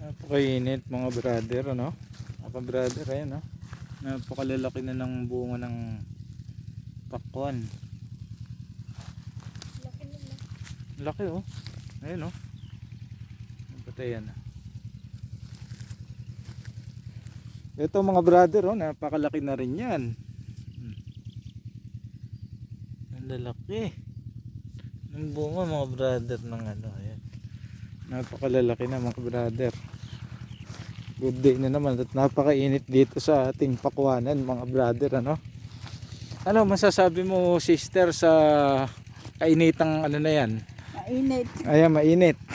Napakainit mga brother, ano? Mga brother, ayan, no? Napakalalaki na ng bunga ng pakwan. Laki na. Laki, oh. Ayan, oh. Napatayan na. Ito mga brother, oh, napakalaki na rin yan. Hmm. Ang lalaki. Ang bunga mga brother ng ano, ayan. Napakalalaki na mga brother. Good day na naman at napakainit dito sa ating pakwanan mga brother, ano? Ano masasabi mo sister sa kainitang ano na yan? Mainit. Ayan, mainit.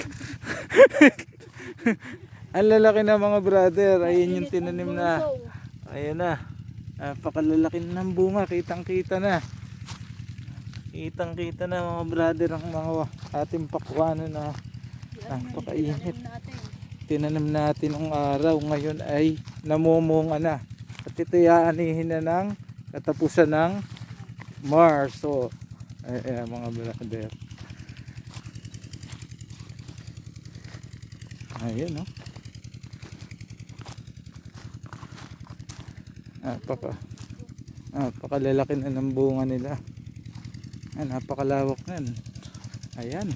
Ang lalaki na mga brother. Ayun yung Mainit ang tinanim na. Ayan na. Napakalalaki na ng bunga. Kitang kita na. Kitang kita na mga brother ang mga ating pakwanan na Yan, Napakainit. yung natin. Tinanim natin ng araw. Ngayon ay namumunga na. At ito yaanihin na ng katapusan ng Mars. So, ay, ay, mga brother. Ayun, no? Napaka napakalalaki na ng bunga nila. Ah, napakalawak na. Ayan.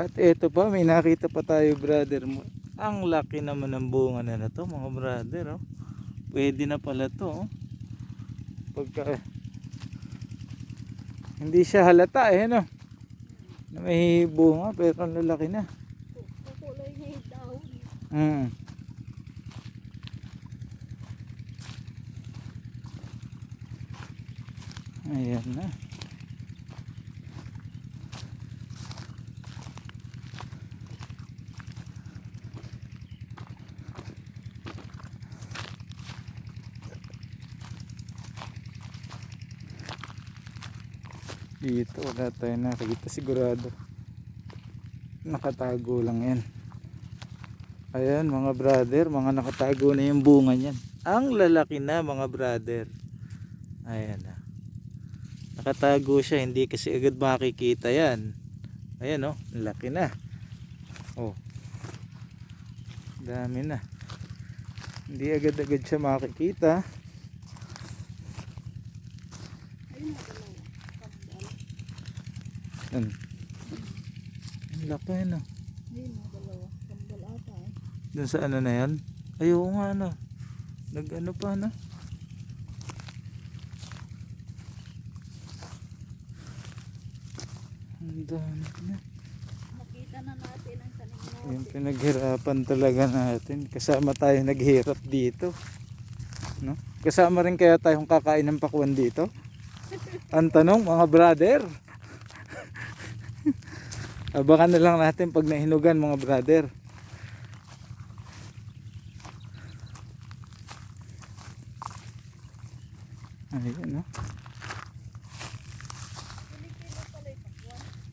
At eto pa, may nakita pa tayo brother mo. Ang laki naman ng bunga na to mga brother. Oh. Pwede na pala to. Oh. Pagka hindi siya halata eh no. Na may bunga pero ang lalaki na. Kukulay niya yung dahon. Mm. Ayan na. Dito wala tayo nakikita sigurado. Nakatago lang yan. Ayan mga brother, mga nakatago na yung bunga niyan. Ang lalaki na mga brother. Ayan na. Nakatago siya, hindi kasi agad makikita yan. Ayan oh, laki na. Oh. Dami na. Hindi agad-agad siya makikita. Ayun na dalawa. Kabdal. Yan. Ang laki na. Na dalawa. Kabdal ata eh. Dun sa ano na yan? Ay, oo nga ano. Nag ano pa na? Ang dami na. Makita na natin ang tanim Yung natin. pinaghirapan talaga natin. Kasama tayo naghirap dito. No? Kasama rin kaya tayong kakain ng pakwan dito? Ang tanong mga brother. Abangan na lang natin pag nahinugan mga brother. Ayun no. Pakwan.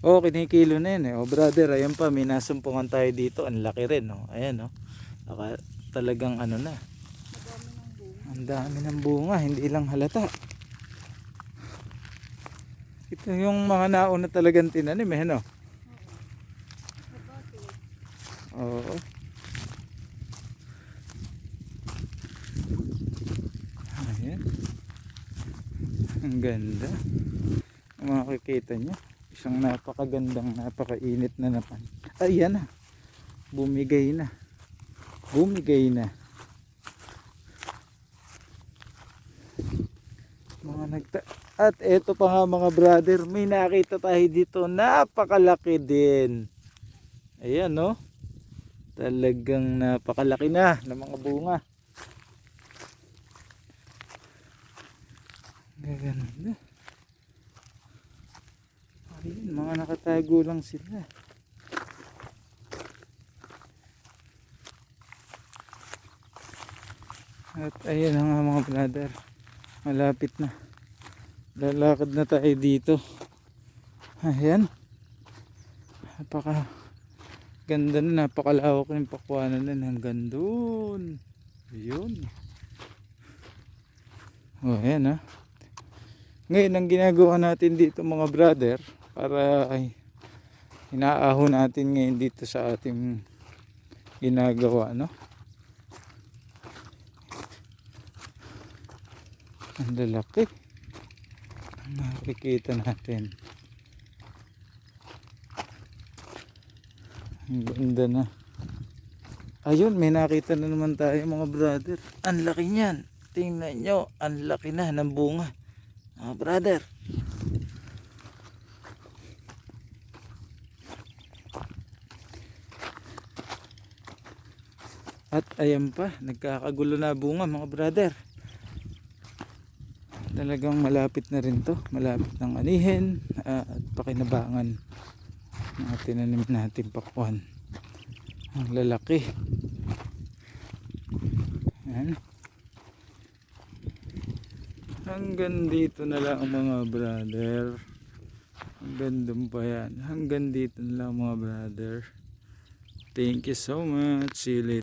Oh, kinikilo na yan eh. Oh, brother, ayan pa, may nasumpungan tayo dito. Ang laki rin, oh. Ayan, oh. Aka, talagang ano na. Ang dami ng bunga, hindi lang halata. Ito yung mga nauna talagang tinanim, eh, no? Oo. Ayan. Ang ganda. Makikita nyo, isang napakagandang, napakainit na napan. Ayan na. Bumigay na. Bumigay na. Mga nagta At eto pa nga mga brother, may nakita tayo dito, napakalaki din. Ayan no. Talagang napakalaki na ng mga bunga. Gaganda. Ayun, mga nakatago lang sila. At ayun na mga brother. Malapit na. Lalakad na tayo dito. Ayan. Napaka ganda na napakalawak ng pakwanan na hanggang doon. Ayun. Oh, ayan ha. Ngayon, ang ginagawa natin dito mga brother, para ay inaahon natin ngayon dito sa ating ginagawa no ang lalaki nakikita natin ang ganda na. Ayun may nakita na naman tayo mga brother. Ang laki niyan. Tingnan nyo ang laki na ng bunga mga brother. At ayan pa, nagkakagulo na bunga mga brother. Talagang malapit na rin to. Malapit ng anihin ah, at pakinabangan ng tinanim natin pakwan. Ang lalaki. Ayan. Hanggang dito na lang mga brother. Hanggang doon pa yan. Hanggang dito na lang mga brother. Thank you so much. See you later.